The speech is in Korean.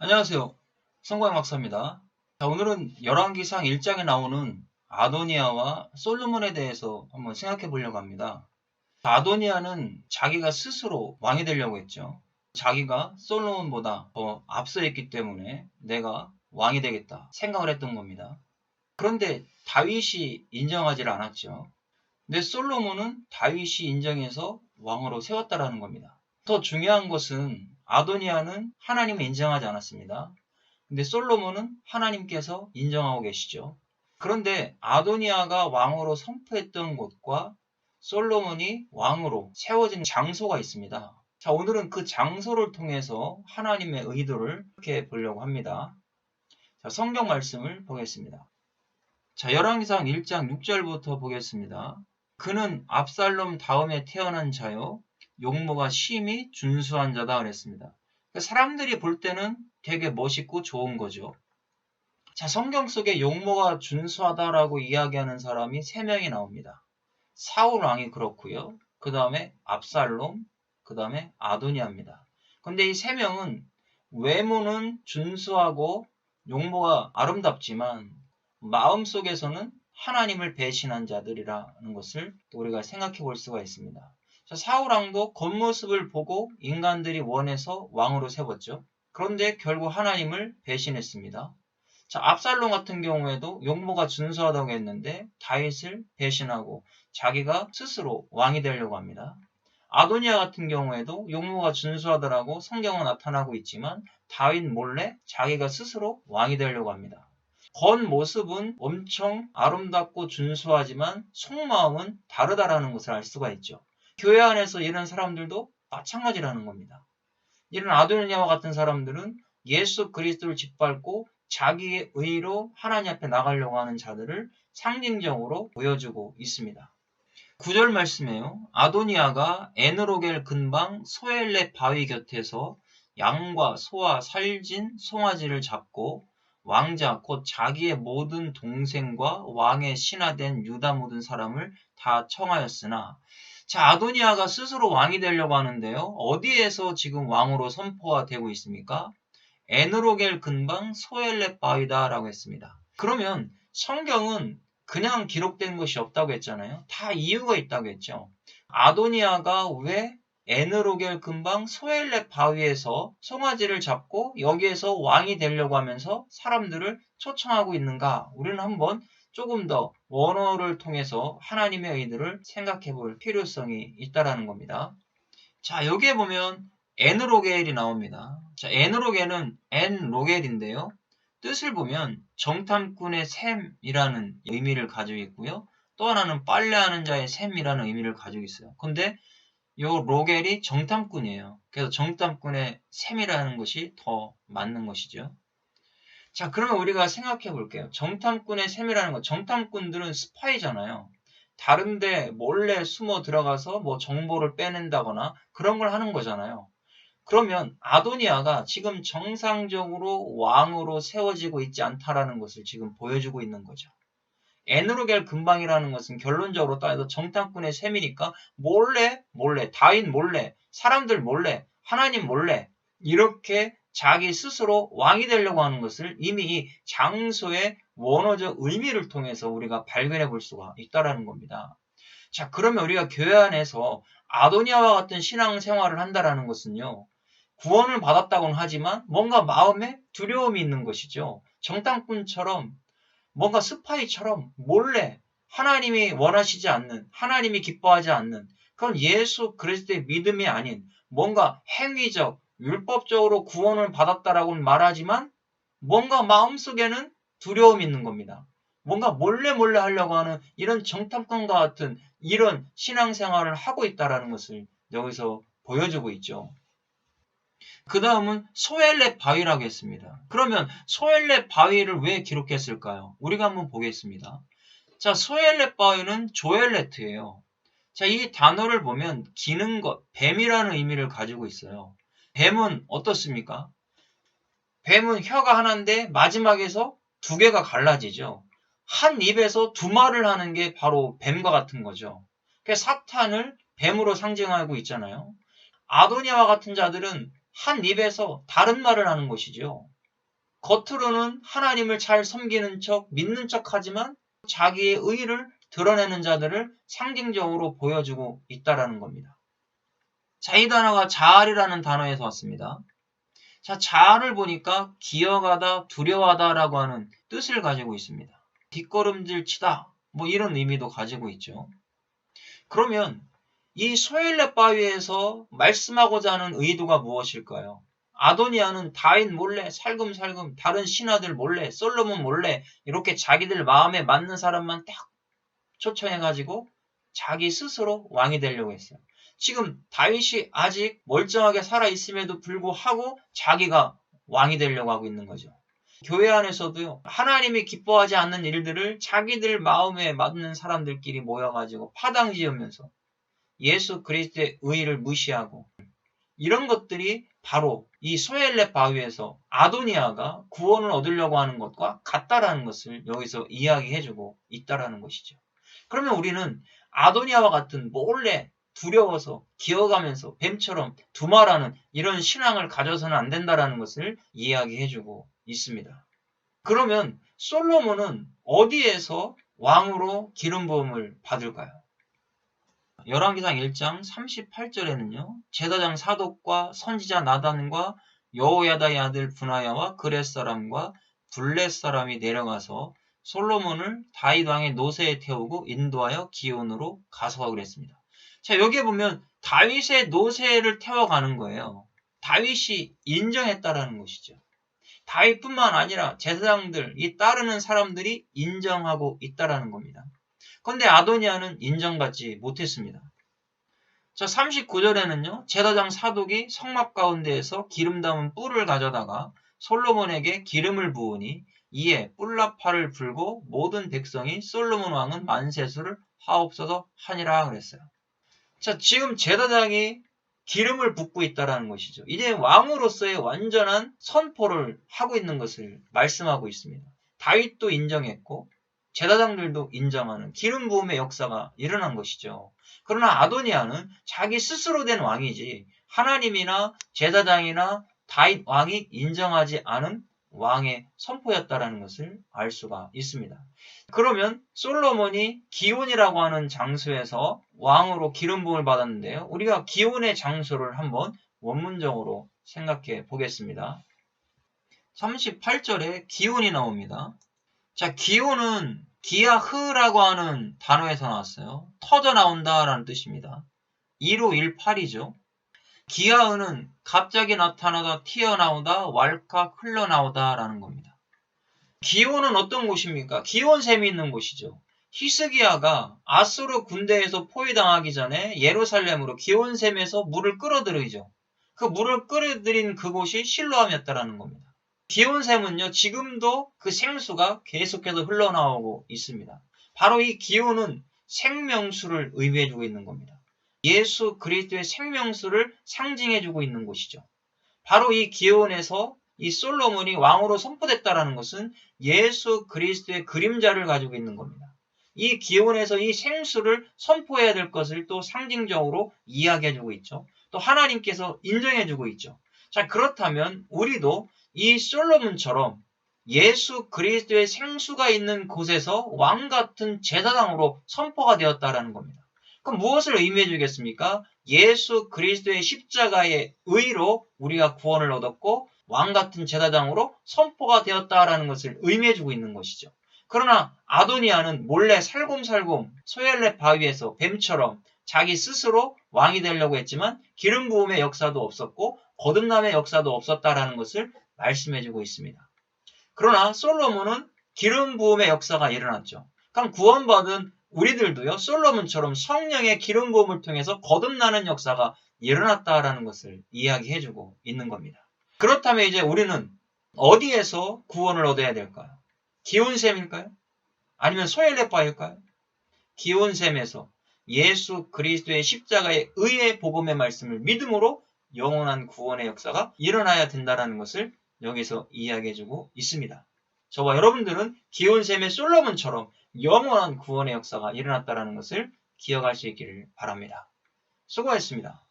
안녕하세요. 성광 박사입니다. 자, 오늘은 열왕기상 1장에 나오는 아도니아와 솔로몬에 대해서 한번 생각해 보려고 합니다. 아도니아는 자기가 스스로 왕이 되려고 했죠. 자기가 솔로몬보다 더 앞서 있기 때문에 내가 왕이 되겠다 생각을 했던 겁니다. 그런데 다윗이 인정하지 않았죠. 근데 솔로몬은 다윗이 인정해서 왕으로 세웠다라는 겁니다. 더 중요한 것은 아도니아는 하나님을 인정하지 않았습니다. 근데 솔로몬은 하나님께서 인정하고 계시죠. 그런데 아도니아가 왕으로 선포했던 곳과 솔로몬이 왕으로 세워진 장소가 있습니다. 자, 오늘은 그 장소를 통해서 하나님의 의도를 이렇게 보려고 합니다. 자, 성경 말씀을 보겠습니다. 자, 열왕기상 1장 6절부터 보겠습니다. 그는 압살롬 다음에 태어난 자요. 용모가 심히 준수한 자다 그랬습니다. 사람들이 볼 때는 되게 멋있고 좋은 거죠. 자, 성경 속에 용모가 준수하다라고 이야기하는 사람이 세 명이 나옵니다. 사울 왕이 그렇고요. 그 다음에 압살롬, 그 다음에 아도니아입니다. 근데 이세 명은 외모는 준수하고 용모가 아름답지만 마음 속에서는 하나님을 배신한 자들이라는 것을 우리가 생각해 볼 수가 있습니다. 자, 사울왕도 겉모습을 보고 인간들이 원해서 왕으로 세웠죠. 그런데 결국 하나님을 배신했습니다. 자, 압살롬 같은 경우에도 용모가 준수하다고 했는데 다윗을 배신하고 자기가 스스로 왕이 되려고 합니다. 아도니아 같은 경우에도 용모가 준수하더라고 성경은 나타나고 있지만 다윗 몰래 자기가 스스로 왕이 되려고 합니다. 겉모습은 엄청 아름답고 준수하지만 속마음은 다르다라는 것을 알 수가 있죠. 교회 안에서 이런 사람들도 마찬가지라는 겁니다. 이런 아도니아와 같은 사람들은 예수 그리스도를 짓밟고 자기의 의로 하나님 앞에 나가려고 하는 자들을 상징적으로 보여주고 있습니다. 9절 말씀에요. 아도니아가 에느로겔 근방 소엘레 바위 곁에서 양과 소와 살진 송아지를 잡고 왕자 곧 자기의 모든 동생과 왕의 신하된 유다 모든 사람을 다 청하였으나 자, 아도니아가 스스로 왕이 되려고 하는데요. 어디에서 지금 왕으로 선포가 되고 있습니까? 에느로겔 근방 소엘렛 바위다라고 했습니다. 그러면 성경은 그냥 기록된 것이 없다고 했잖아요. 다 이유가 있다고 했죠. 아도니아가 왜 에느로겔 근방 소엘렛 바위에서 송아지를 잡고 여기에서 왕이 되려고 하면서 사람들을 초청하고 있는가? 우리는 한번 조금 더 원어를 통해서 하나님의 의도를 생각해 볼 필요성이 있다라는 겁니다. 자, 여기에 보면 엔로겔이 나옵니다. 자, 엔로겔은 엔로겔인데요. 뜻을 보면 정탐꾼의 샘이라는 의미를 가지고 있고요. 또 하나는 빨래하는 자의 샘이라는 의미를 가지고 있어요. 근데 이 로겔이 정탐꾼이에요. 그래서 정탐꾼의 샘이라는 것이 더 맞는 것이죠. 자, 그러면 우리가 생각해 볼게요. 정탐꾼의 셈이라는 거. 정탐꾼들은 스파이잖아요. 다른데 몰래 숨어 들어가서 뭐 정보를 빼낸다거나 그런 걸 하는 거잖아요. 그러면 아도니아가 지금 정상적으로 왕으로 세워지고 있지 않다라는 것을 지금 보여주고 있는 거죠. 에누르겔 근방이라는 것은 결론적으로 따져서 정탐꾼의 셈이니까 몰래 몰래 다인 몰래 사람들 몰래 하나님 몰래 이렇게 자기 스스로 왕이 되려고 하는 것을 이미 이 장소의 원어적 의미를 통해서 우리가 발견해 볼 수가 있다라는 겁니다. 자, 그러면 우리가 교회 안에서 아도니아와 같은 신앙 생활을 한다라는 것은요. 구원을 받았다고는 하지만 뭔가 마음에 두려움이 있는 것이죠. 정당꾼처럼 뭔가 스파이처럼 몰래 하나님이 원하시지 않는, 하나님이 기뻐하지 않는 그런 예수 그리스도의 믿음이 아닌 뭔가 행위적, 율법적으로 구원을 받았다라고는 말하지만 뭔가 마음속에는 두려움이 있는 겁니다. 뭔가 몰래 몰래 하려고 하는 이런 정탐꾼과 같은 이런 신앙생활을 하고 있다라는 것을 여기서 보여주고 있죠. 그 다음은 소엘렛 바위라고 했습니다. 그러면 소엘렛 바위를 왜 기록했을까요? 우리가 한번 보겠습니다. 자, 소엘렛 바위는 조엘레트예요. 자, 이 단어를 보면 기는 것, 뱀이라는 의미를 가지고 있어요. 뱀은 어떻습니까? 뱀은 혀가 하나인데 마지막에서 두 개가 갈라지죠. 한 입에서 두 말을 하는 게 바로 뱀과 같은 거죠. 사탄을 뱀으로 상징하고 있잖아요. 아도니아와 같은 자들은 한 입에서 다른 말을 하는 것이죠. 겉으로는 하나님을 잘 섬기는 척, 믿는 척 하지만 자기의 의를 드러내는 자들을 상징적으로 보여주고 있다라는 겁니다. 자, 이 단어가 자알이라는 단어에서 왔습니다. 자, 자알을 보니까 기어가다, 두려워하다라고 하는 뜻을 가지고 있습니다. 뒷걸음질 치다, 뭐 이런 의미도 가지고 있죠. 그러면 이 소엘렛 바위에서 말씀하고자 하는 의도가 무엇일까요? 아도니아는 다인 몰래 살금살금 다른 신하들 몰래 솔로몬 몰래 이렇게 자기들 마음에 맞는 사람만 딱 초청해가지고 자기 스스로 왕이 되려고 했어요. 지금 다윗이 아직 멀쩡하게 살아 있음에도 불구하고 자기가 왕이 되려고 하고 있는 거죠. 교회 안에서도요, 하나님이 기뻐하지 않는 일들을 자기들 마음에 맞는 사람들끼리 모여가지고 파당 지으면서 예수 그리스도의 의의를 무시하고 이런 것들이 바로 이 소엘렛 바위에서 아도니아가 구원을 얻으려고 하는 것과 같다라는 것을 여기서 이야기해주고 있다라는 것이죠. 그러면 우리는 아도니아와 같은 몰래 두려워서 기어가면서 뱀처럼 두말하는 이런 신앙을 가져서는 안 된다라는 것을 이야기해주고 있습니다. 그러면 솔로몬은 어디에서 왕으로 기름 부음을 받을까요? 열왕기상 1장 38절에는요. 제사장 사독과 선지자 나단과 여호야다의 아들 분하야와 그렛 사람과 블렛 사람이 내려가서 솔로몬을 다윗 왕의 노새에 태우고 인도하여 기온으로 가서가 그랬습니다. 자, 여기에 보면 다윗의 노새를 태워가는 거예요. 다윗이 인정했다라는 것이죠. 다윗뿐만 아니라 제사장들, 이 따르는 사람들이 인정하고 있다라는 겁니다. 그런데 아도니아는 인정받지 못했습니다. 자, 39절에는요, 제사장 사독이 성막 가운데에서 기름 담은 뿔을 가져다가 솔로몬에게 기름을 부으니 이에 뿔나팔을 불고 모든 백성이 솔로몬 왕은 만세수를 하옵소서 하니라 그랬어요. 자, 지금 제사장이 기름을 붓고 있다라는 것이죠. 이제 왕으로서의 완전한 선포를 하고 있는 것을 말씀하고 있습니다. 다윗도 인정했고 제사장들도 인정하는 기름 부음의 역사가 일어난 것이죠. 그러나 아도니아는 자기 스스로 된 왕이지 하나님이나 제사장이나 다윗 왕이 인정하지 않은 왕의 선포였다라는 것을 알 수가 있습니다. 그러면 솔로몬이 기온이라고 하는 장소에서 왕으로 기름 부음을 받았는데요. 우리가 기온의 장소를 한번 원문적으로 생각해 보겠습니다. 38절에 기온이 나옵니다. 자, 기온은 기아흐라고 하는 단어에서 나왔어요. 터져 나온다라는 뜻입니다. 1518이죠. 기아흐는 갑자기 나타나다 튀어나오다 왈칵 흘러나오다라는 겁니다. 기온은 어떤 곳입니까? 기온샘이 있는 곳이죠. 히스기야가 아수르 군대에서 포위당하기 전에 예루살렘으로 기온샘에서 물을 끌어들이죠. 그 물을 끌어들인 그곳이 실로암이었다라는 겁니다. 기온샘은요, 지금도 그 생수가 계속해서 흘러나오고 있습니다. 바로 이 기온은 생명수를 의미해주고 있는 겁니다. 예수 그리스도의 생명수를 상징해주고 있는 곳이죠. 바로 이 기온에서 이 솔로몬이 왕으로 선포됐다라는 것은 예수 그리스도의 그림자를 가지고 있는 겁니다. 이 기온에서 이 생수를 선포해야 될 것을 또 상징적으로 이야기해주고 있죠. 또 하나님께서 인정해주고 있죠. 자, 그렇다면 우리도 이 솔로몬처럼 예수 그리스도의 생수가 있는 곳에서 왕 같은 제사장으로 선포가 되었다라는 겁니다. 그럼 무엇을 의미해 주겠습니까? 예수 그리스도의 십자가의 의로 우리가 구원을 얻었고 왕 같은 제사장으로 선포가 되었다라는 것을 의미해 주고 있는 것이죠. 그러나 아도니아는 몰래 살곰살곰 소엘렛 바위에서 뱀처럼 자기 스스로 왕이 되려고 했지만 기름 부음의 역사도 없었고 거듭남의 역사도 없었다라는 것을 말씀해 주고 있습니다. 그러나 솔로몬은 기름 부음의 역사가 일어났죠. 그럼 구원받은 우리들도요 솔로몬처럼 성령의 기름 부음을 통해서 거듭나는 역사가 일어났다라는 것을 이야기해주고 있는 겁니다. 그렇다면 이제 우리는 어디에서 구원을 얻어야 될까요? 기온샘일까요? 아니면 소엘레바일까요? 기온샘에서 예수 그리스도의 십자가의 의의 복음의 말씀을 믿음으로 영원한 구원의 역사가 일어나야 된다는 것을 여기서 이야기해주고 있습니다. 저와 여러분들은 기온샘의 솔로몬처럼 영원한 구원의 역사가 일어났다는 것을 기억할 수 있기를 바랍니다. 수고하셨습니다.